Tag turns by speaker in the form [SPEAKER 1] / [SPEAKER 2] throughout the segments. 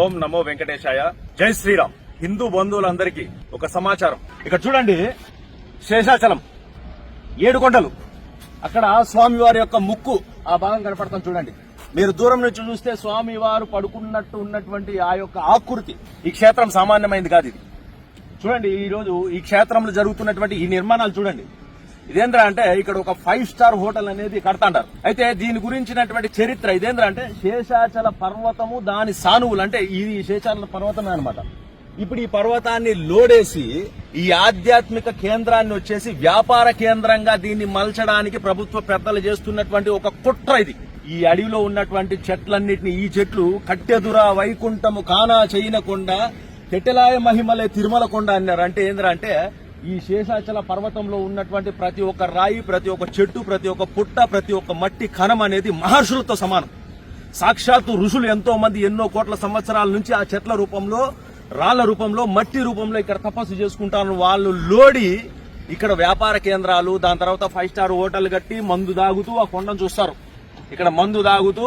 [SPEAKER 1] ఓం నమో వెంకటేశాయ. జై శ్రీరామ్. హిందూ బంధువులందరికీ ఒక సమాచారం. ఇక్కడ చూడండి శేషాచలం ఏడు కొండలు. అక్కడ స్వామివారి యొక్క ముక్కు ఆ భాగం కనపడతాం చూడండి. మీరు దూరం నుంచి చూస్తే స్వామివారు పడుకున్నట్టు ఉన్నటువంటి ఆ యొక్క ఆకృతి. ఈ క్షేత్రం సామాన్యమైంది కాదు ఇది. చూడండి ఈ రోజు ఈ క్షేత్రంలో జరుగుతున్నటువంటి ఈ నిర్మాణాలు చూడండి. ఇదేంద్రా అంటే ఇక్కడ ఒక ఫైవ్ స్టార్ హోటల్ అనేది కడతాండారు. అయితే దీని గురించినటువంటి చరిత్ర ఇదేంద్రా అంటే శేషాచల పర్వతము దాని సానువులు. అంటే ఇది శేషాచల పర్వతమే అన్నమాట. ఇప్పుడు ఈ పర్వతాన్ని లోడేసి ఈ ఆధ్యాత్మిక కేంద్రాన్ని వచ్చేసి వ్యాపార కేంద్రంగా దీన్ని మలచడానికి ప్రభుత్వ పెద్దలు చేస్తున్నటువంటి ఒక కుట్ర ఇది. ఈ అడవిలో ఉన్నటువంటి చెట్లన్నిటిని ఈ చెట్లు కట్టెదురా వైకుంఠము కానా చేయనకుండా తెట్టెలాయ మహిమలే తిరుమల కొండ అన్నారు. అంటే ఏంద్రా అంటే ఈ శేషాచల పర్వతంలో ఉన్నటువంటి ప్రతి ఒక్క రాయి ప్రతి ఒక్క చెట్టు ప్రతి ఒక్క పుట్ట ప్రతి ఒక్క మట్టి కణం అనేది మహర్షులతో సమానం. సాక్షాత్తు ఋషులు ఎంతో మంది ఎన్నో కోట్ల సంవత్సరాల నుంచి ఆ చెట్ల రూపంలో రాళ్ళ రూపంలో మట్టి రూపంలో ఇక్కడ తపస్సు చేసుకుంటారు. వాళ్ళు లోడి ఇక్కడ వ్యాపార కేంద్రాలు దాని తర్వాత ఫైవ్ స్టార్ హోటల్ కట్టి మందు దాగుతూ ఆ కొండను చూస్తారు. ఇక్కడ మందు దాగుతూ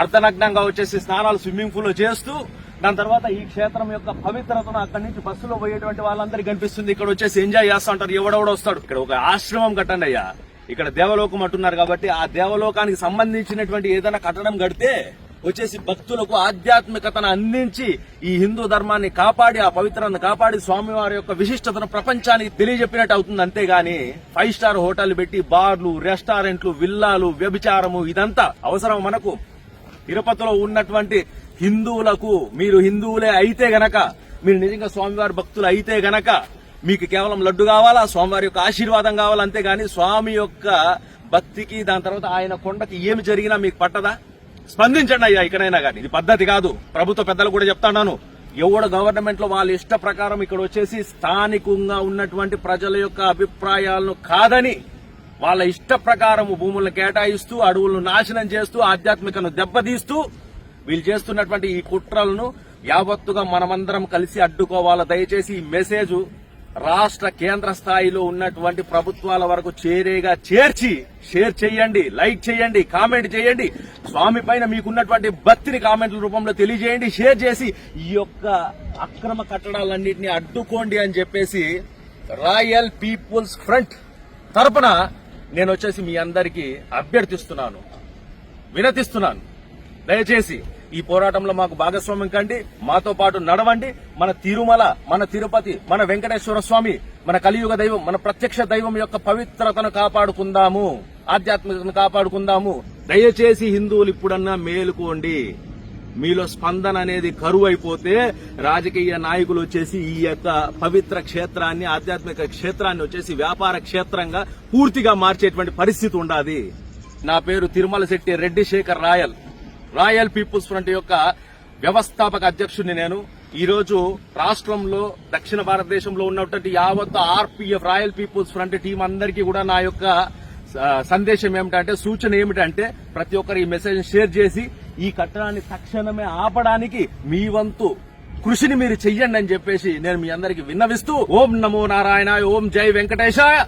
[SPEAKER 1] అర్ధనగ్నంగా వచ్చేసి స్నానాలు స్విమ్మింగ్ పూల్లో చేస్తూ దాని తర్వాత ఈ క్షేత్రం యొక్క పవిత్రతను అక్కడి నుంచి బస్సులో పోయేటువంటి వాళ్ళందరికీ కనిపిస్తుంది. ఇక్కడ వచ్చేసి ఎంజాయ్ చేస్తా ఉంటారు. ఎవడెవడో వస్తాడు. ఇక్కడ ఒక ఆశ్రమం కట్టండి అయ్యా. ఇక్కడ దేవలోకం అంటున్నారు కాబట్టి ఆ దేవలోకానికి సంబంధించినటువంటి ఏదైనా కట్టడం కడితే వచ్చేసి భక్తులకు ఆధ్యాత్మికతను అందించి ఈ హిందూ ధర్మాన్ని కాపాడి ఆ పవిత్రాన్ని కాపాడి స్వామివారి యొక్క విశిష్టతను ప్రపంచానికి తెలియజెప్పినట్టు అవుతుంది. అంతేగాని ఫైవ్ స్టార్ హోటల్ పెట్టి బార్లు రెస్టారెంట్లు విల్లాలు వ్యభిచారము ఇదంతా అవసరం మనకు. తిరుపతిలో ఉన్నటువంటి హిందువులకు మీరు హిందువులే అయితే గనక మీరు నిజంగా స్వామివారి భక్తులు అయితే గనక మీకు కేవలం లడ్డు కావాలా స్వామివారి యొక్క ఆశీర్వాదం కావాలా అంతేగాని స్వామి యొక్క భక్తికి దాని తర్వాత ఆయన కొండకి ఏమి జరిగినా మీకు పట్టదా? స్పందించండి అయ్యా ఇక్కడైనా కానీ ఇది పద్ధతి కాదు. ప్రభుత్వ పెద్దలు కూడా చెప్తాను ఎవడ గవర్నమెంట్లో వాళ్ళ ఇష్ట ప్రకారం ఇక్కడ వచ్చేసి స్థానికంగా ఉన్నటువంటి ప్రజల యొక్క అభిప్రాయాలను కాదని వాళ్ళ ఇష్ట ప్రకారం భూములను కేటాయిస్తూ అడవులను నాశనం చేస్తూ ఆధ్యాత్మికను దెబ్బతీస్తూ వీళ్ళు చేస్తున్నటువంటి ఈ కుట్రలను యావత్తుగా మనమందరం కలిసి అడ్డుకోవాలా? దయచేసి ఈ మెసేజ్ రాష్ట్ర కేంద్ర స్థాయిలో ఉన్నటువంటి ప్రభుత్వాల వరకు చేరేగా చేర్చి షేర్ చేయండి లైక్ చేయండి కామెంట్ చేయండి. స్వామి పైన మీకున్నటువంటి భక్తిని కామెంట్ల రూపంలో తెలియజేయండి షేర్ చేసి ఈ యొక్క అక్రమ కట్టడాలన్నింటినీ అడ్డుకోండి అని చెప్పేసి రాయల్ పీపుల్స్ ఫ్రంట్ తరపున నేను వచ్చేసి మీ అందరికీ అభ్యర్థిస్తున్నాను. వినతిస్తున్నాను. దయచేసి ఈ పోరాటంలో మాకు భాగస్వామ్యం కండి మాతో పాటు నడవండి. మన తిరుమల మన తిరుపతి మన వెంకటేశ్వర స్వామి మన కలియుగ దైవం మన ప్రత్యక్ష దైవం యొక్క పవిత్రతను కాపాడుకుందాము. ఆధ్యాత్మికతను కాపాడుకుందాము. దయచేసి హిందువులు ఇప్పుడన్నా మేలుకోండి. మీలో స్పందన అనేది కరువు అయిపోతే రాజకీయ నాయకులు వచ్చేసి ఈ యొక్క పవిత్ర క్షేత్రాన్ని ఆధ్యాత్మిక క్షేత్రాన్ని వచ్చేసి వ్యాపార క్షేత్రంగా పూర్తిగా మార్చేటువంటి పరిస్థితి ఉండాది. నా పేరు తిరుమల శెట్టి రెడ్డి శేఖర్ రాయల్. రాయల్ పీపుల్స్ ఫ్రంట్ యొక్క వ్యవస్థాపక అధ్యక్షుడిని నేను. ఈ రోజు రాష్ట్రంలో దక్షిణ భారతదేశంలో ఉన్నటువంటి యావత్ RPF Rayal people's front team అందరికీ కూడా నా యొక్క సందేశం ఏమిటంటే సూచన ఏమిటంటే ప్రతి ఒక్కరు ఈ మెసేజ్ షేర్ చేసి ఈ కట్టడాన్ని తక్షణమే ఆపడానికి మీ వంతు కృషిని మీరు చెయ్యండి అని చెప్పేసి నేను మీ అందరికి విన్నవిస్తూ ఓం నమో నారాయణ ఓం జై వెంకటేశాయ.